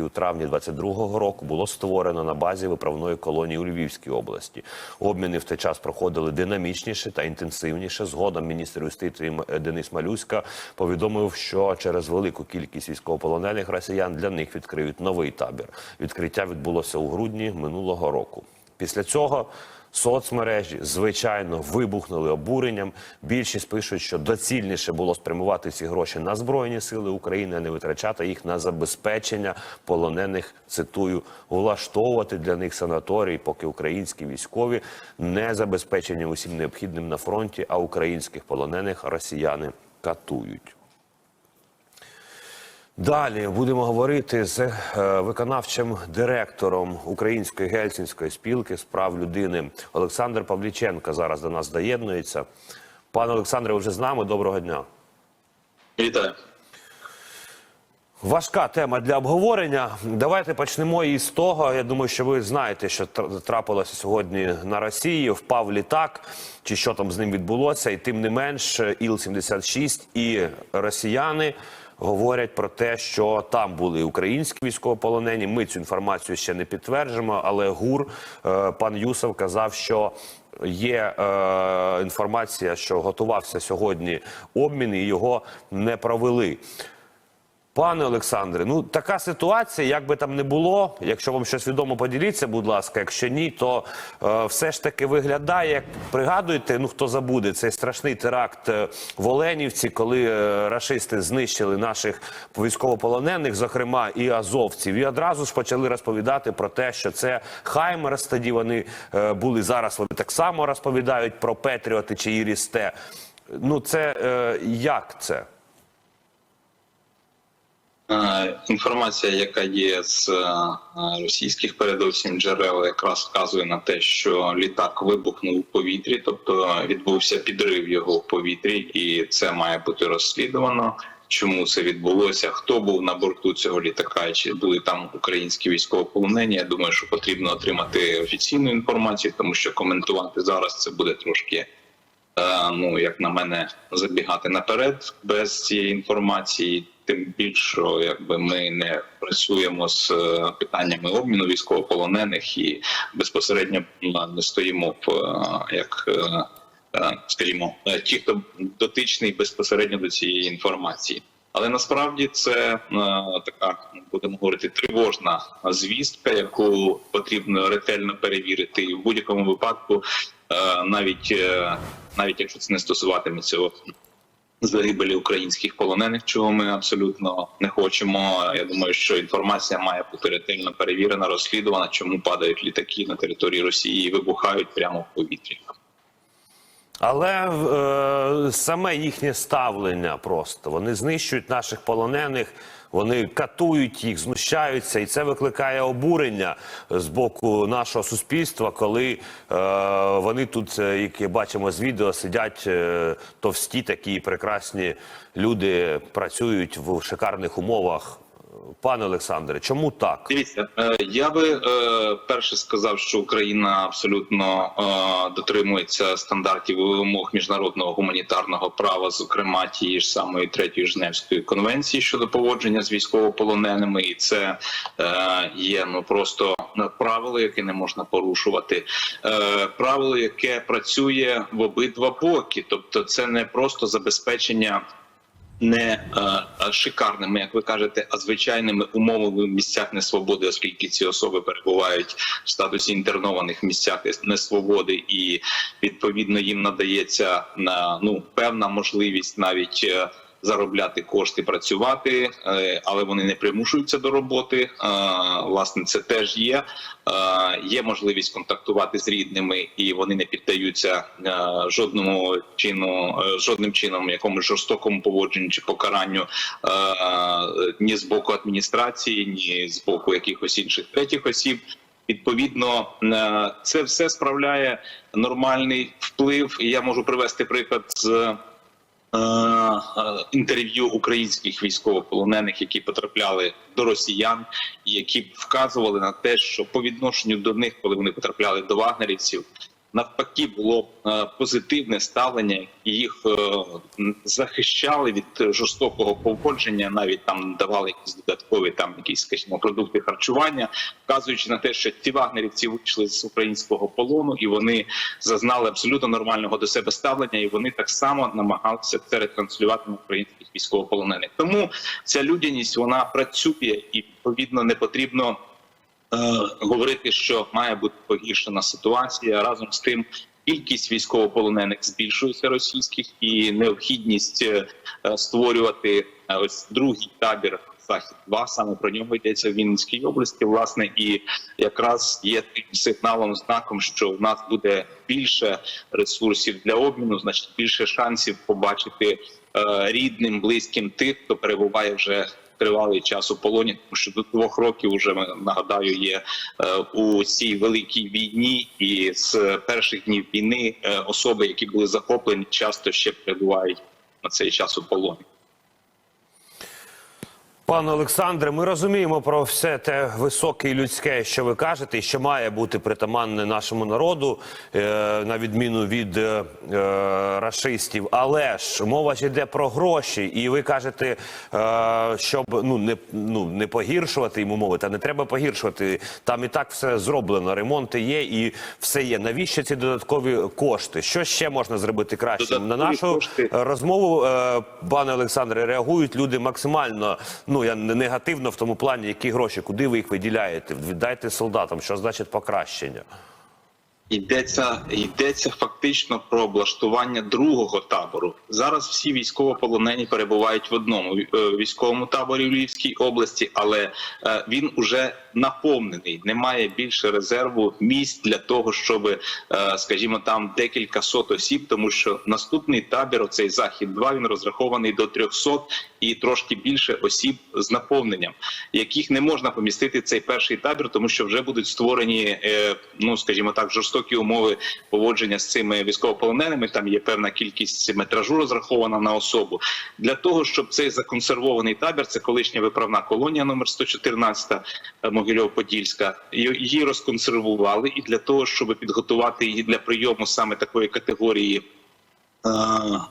у травні 22-го року було створено на базі виправної колонії у Львівській області. Обміни в той час проходили динамічніше та інтенсивніше. Згодом міністр юстиції М- Денис Малюська повідомив, що через велику кількість військовополонених росіян для них відкриють новий табір. Відкриття відбулося у грудні минулого року. Після цього соцмережі звичайно вибухнули обуренням. Більшість пишуть, що доцільніше було спрямувати ці гроші на збройні сили України, а не витрачати їх на забезпечення полонених. Цитую, влаштовувати для них санаторій, поки українські військові не забезпечені усім необхідним на фронті, а українських полонених росіяни катують. Далі будемо говорити з е, виконавчим директором Української гельсінської спілки з прав людини Олександр Павліченко зараз до нас доєднується. Пане Олександре, вже з нами. Доброго дня. Вітаю. Важка тема для обговорення. Давайте почнемо із того. Я думаю, що ви знаєте, що трапилося сьогодні на Росії. Впав літак, чи що там з ним відбулося, і тим не менш, Іл-76 і росіяни говорять про те, що там були українські військовополонені. Ми цю інформацію ще не підтверджуємо, але ГУР е, пан Юсов казав, що. Є е, інформація, що готувався сьогодні обмін, і його не провели. Пане Олександре, ну така ситуація, як би там не було. Якщо вам щось відомо, поділіться, будь ласка. Якщо ні, то е, все ж таки виглядає, як пригадуєте, ну хто забуде цей страшний теракт е, в Оленівці, коли е, рашисти знищили наших військовополонених, зокрема і азовців, і одразу ж почали розповідати про те, що це Хаймерс. Тоді вони е, були зараз. Вони так само розповідають про Петріоти чи Ірісте. Ну це е, як це? Е, Інформація, яка є з е, російських передовсім джерел, якраз вказує на те, що літак вибухнув у повітрі, тобто відбувся підрив його в повітрі, і це має бути розслідувано. Чому це відбулося? Хто був на борту цього літака? Чи були там українські військовополонені? Я думаю, що потрібно отримати офіційну інформацію, тому що коментувати зараз це буде трошки е, ну як на мене, забігати наперед без цієї інформації. Тим більше, якби ми не працюємо з е, питаннями обміну військовополонених і безпосередньо не стоїмо в е, як. е, Скажімо, ті, хто дотичний безпосередньо до цієї інформації, але насправді це така будемо говорити тривожна звістка, яку потрібно ретельно перевірити, і в будь-якому випадку, навіть навіть якщо це не стосуватиметься загибелі українських полонених, чого ми абсолютно не хочемо. Я думаю, що інформація має бути ретельно перевірена, розслідувана, чому падають літаки на території Росії і вибухають прямо в повітрі. Але е, саме їхнє ставлення просто вони знищують наших полонених, вони катують їх, знущаються, і це викликає обурення з боку нашого суспільства, коли е, вони тут, е, як бачимо з відео, сидять е, товсті такі прекрасні люди, працюють в шикарних умовах. Пане Олександре, чому так? Дивіться, е, я би е, перше сказав, що Україна абсолютно е, дотримується стандартів і вимог міжнародного гуманітарного права, зокрема тієї ж самої третьої Женевської конвенції щодо поводження з військовополоненими, і це є ну просто правило, яке не можна порушувати. Правило, яке працює в обидва боки, тобто це не просто забезпечення не е, шикарними, як ви кажете, а звичайними умовами в місцях несвободи, оскільки ці особи перебувають в статусі інтернованих в місцях несвободи, і відповідно їм надається на ну певна можливість навіть. Заробляти кошти, працювати, е, але вони не примушуються до роботи. Е, Власне, це теж є. Е, Є можливість контактувати з рідними, і вони не піддаються жодному чину, жодним чином якомусь жорстокому поводженню чи покаранню ні з боку адміністрації, ні з боку якихось інших третіх осіб. Відповідно, це все справляє нормальний вплив. Я можу привести приклад з інтерв'ю українських військовополонених, які потрапляли до росіян, які вказували на те, що по відношенню до них, коли вони потрапляли до вагнерівців, навпаки було е, позитивне ставлення, і їх е, захищали від жорстокого поводження, навіть там давали якісь додаткові там якісь, скажімо, продукти харчування, вказуючи на те, що ці вагнерівці вийшли з українського полону, і вони зазнали абсолютно нормального до себе ставлення, і вони так само намагалися це ретранслювати на українських військовополонених. Тому ця людяність вона працює і відповідно не потрібно говорити, що має бути погіршена ситуація. Разом з тим, кількість військовополонених збільшується російських і необхідність е, е, створювати е, ось другий табір. Захід 2 саме про нього йдеться в Вінницькій області, власне, і якраз є тим сигналом, знаком, що в нас буде більше ресурсів для обміну, значить більше шансів побачити е, рідним, близьким тих, хто перебуває вже тривалий час у полоні, тому що до двох років вже нагадаю є е, у цій великій війні, і з перших днів війни е, особи, які були захоплені, часто ще перебувають на цей час у полоні. Пане Олександре, ми розуміємо про все те високе і людське, що ви кажете, і що має бути притаманне нашому народу, е, на відміну від е, е. Але ж мова ж йде про гроші, і ви кажете, е, щоб ну не ну не погіршувати йому мови, та не треба погіршувати. Там і так все зроблено. Ремонти є і все є. Навіщо ці додаткові кошти? Що ще можна зробити краще? На нашу кошти. розмову, пане Олександре, реагують люди максимально ну я не негативно в тому плані, які гроші, куди ви їх виділяєте? Віддайте солдатам, що значить покращення? Йдеться йдеться фактично про облаштування другого табору. Зараз всі військовополонені перебувають в одному е, військовому таборі в Львівській області, але е, він уже наповнений. Немає більше резерву місць для того, щоб, е, скажімо, там декілька сот осіб, тому що наступний табір, оцей захід 2 він розрахований до 300 і трошки більше осіб з наповненням, яких не можна помістити цей перший табір, тому що вже будуть створені, е, ну скажімо так, жорстокі умови поводження з цими військовополоненими. Там є певна кількість метражу розрахована на особу. Для того щоб цей законсервований табір, це колишня виправна колонія номер 114 Могильов-Подільська, її розконсервували, і для того, щоб підготувати її для прийому саме такої категорії е,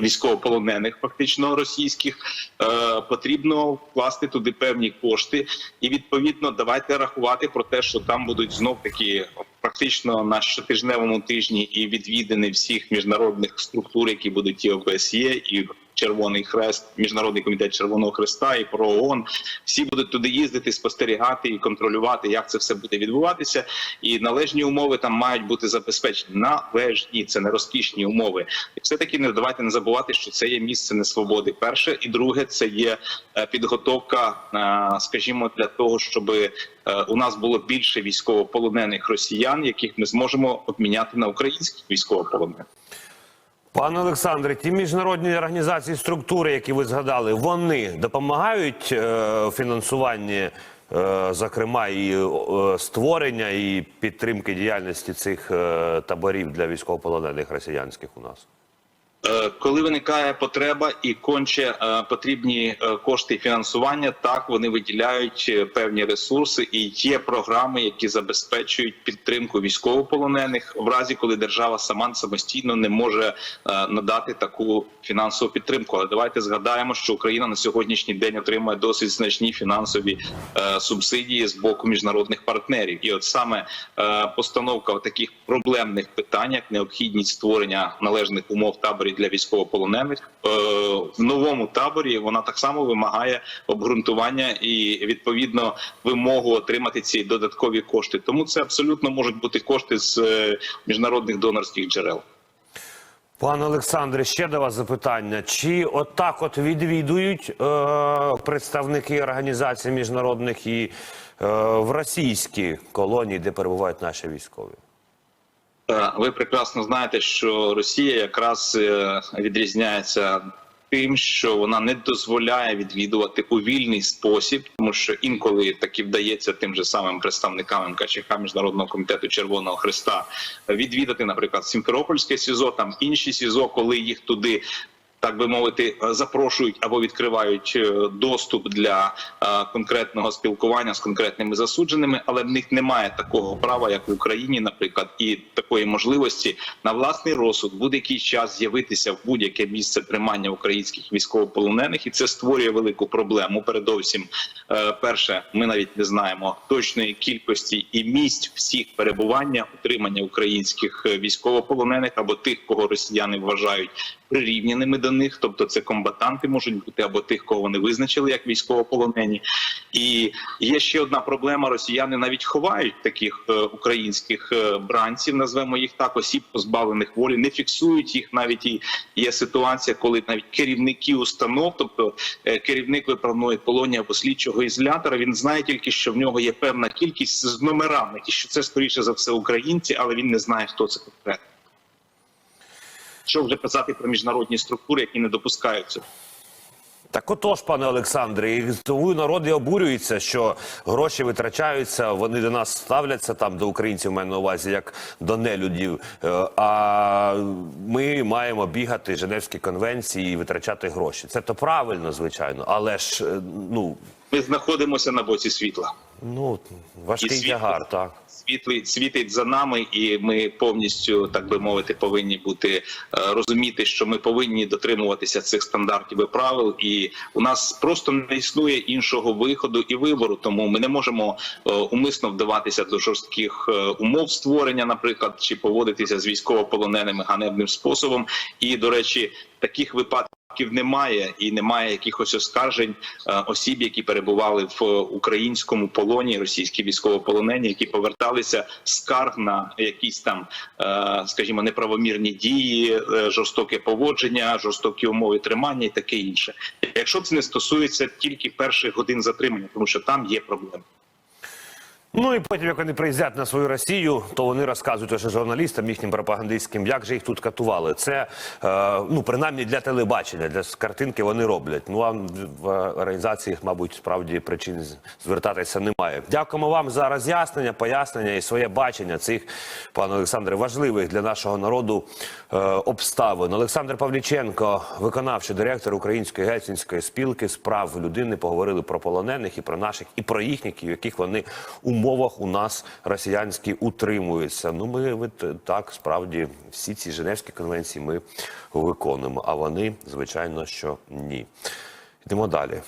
військовополонених, фактично російських, е, потрібно вкласти туди певні кошти, і відповідно давайте рахувати про те, що там будуть знов таки практично на щотижневому тижні і відвідини всіх міжнародних структур, які будуть і ОБСЄ, і Червоний Хрест, Міжнародний комітет Червоного Хреста і про ООН. Всі будуть туди їздити, спостерігати і контролювати, як це все буде відбуватися. І належні умови там мають бути забезпечені. Належні це не розкішні умови. І все таки не давайте не забувати, що це є місце несвободи. Перше і друге, це є е, підготовка, е, скажімо, для того, щоб е, у нас було більше військовополонених росіян, яких ми зможемо обміняти на українських військовополонених. Пане Олександре, ті міжнародні організації, структури, які ви згадали, вони допомагають е, фінансуванні, е, зокрема, і е, створення і підтримки діяльності цих е, таборів для військовополонених росіянських у нас. Е, Коли виникає потреба і конче е, потрібні е, кошти фінансування, так вони виділяють певні ресурси, і є програми, які забезпечують підтримку військовополонених в разі, коли держава сама самостійно не може надати таку фінансову підтримку. Але давайте згадаємо, що Україна на сьогоднішній день отримує досить значні фінансові субсидії з боку міжнародних партнерів. І от саме постановка таких проблемних питань, як необхідність створення належних умов таборів для військовополонених е, в новому таборі, вона так само вимагає обґрунтування і відповідно вимогу отримати ці додаткові кошти. Тому це абсолютно можуть бути кошти з е, міжнародних донорських джерел. Пане Олександре, ще до вас запитання: чи отак от відвідують е, представники організацій міжнародних і е, в російські колонії, де перебувають наші військові? Е, Ви прекрасно знаєте, що Росія якраз е, відрізняється тим, що вона не дозволяє відвідувати у вільний спосіб, тому що інколи таки вдається тим же самим представникам МКЧК Міжнародного комітету Червоного Христа відвідати, наприклад, Сімферопольське СІЗО, там інші СІЗО, коли їх туди. Так би мовити, запрошують або відкривають е, доступ для е, конкретного спілкування з конкретними засудженими, але в них немає такого права, як в Україні, наприклад, і такої можливості на власний розсуд будь-який час з'явитися в будь-яке місце тримання українських військовополонених, і це створює велику проблему. Передовсім, е, перше, ми навіть не знаємо точної кількості і місць всіх перебування утримання українських військовополонених або тих, кого росіяни вважають прирівняними до них, тобто це комбатанти можуть бути або тих, кого вони визначили як військовополонені. І є ще одна проблема: росіяни навіть ховають таких е, українських е, бранців, назвемо їх так, осіб позбавлених волі, не фіксують їх. Навіть і є ситуація, коли навіть керівники установ, тобто е, керівник виправної колонії або слідчого ізолятора, він знає тільки, що в нього є певна кількість з номерами, і що це скоріше за все українці, але він не знає, хто це конкретно. Що вже казати про міжнародні структури, які не допускають цього. Так отож, пане Олександре, і тому народ і обурюється, що гроші витрачаються, вони до нас ставляться там до українців, маю на увазі, як до нелюдів. Е, А ми маємо бігати Женевські конвенції і витрачати гроші. Це то правильно, звичайно, але ж е, ну, Ми знаходимося на боці світла. Ну важкий І світло. тягар, так. Світлий світить за нами, і ми повністю, так би мовити, повинні бути е, розуміти, що ми повинні дотримуватися цих стандартів і правил. І у нас просто не існує іншого виходу і вибору. Тому ми не можемо е, умисно вдаватися до жорстких е, умов створення, наприклад, чи поводитися з військовополоненими ганебним способом. І до речі, таких випадків. Немає і немає якихось оскаржень е, осіб, які перебували в українському полоні, російські військовополонені, які поверталися скарг на якісь там, е, скажімо, неправомірні дії, е, жорстоке поводження, жорстокі умови тримання і таке інше. Якщо це не стосується тільки перших годин затримання, тому що там є проблеми. Ну і потім, як вони приїздять на свою Росію, то вони розказують лише журналістам, їхнім пропагандистським, як же їх тут катували. Це е, ну принаймні для телебачення, для картинки вони роблять. Ну а в організації, мабуть, справді причин звертатися немає. Дякуємо вам за роз'яснення, пояснення і своє бачення цих, пане Олександре, важливих для нашого народу е, обставин. Олександр Павліченко, виконавчий директор Української гельсінської спілки з прав людини, поговорили про полонених і про наших, і про їхніх, яких вони умовах у нас росіянські утримуються. Ну, ми від, так справді всі ці Женевські конвенції ми виконуємо, а вони, звичайно, що ні. Йдемо далі.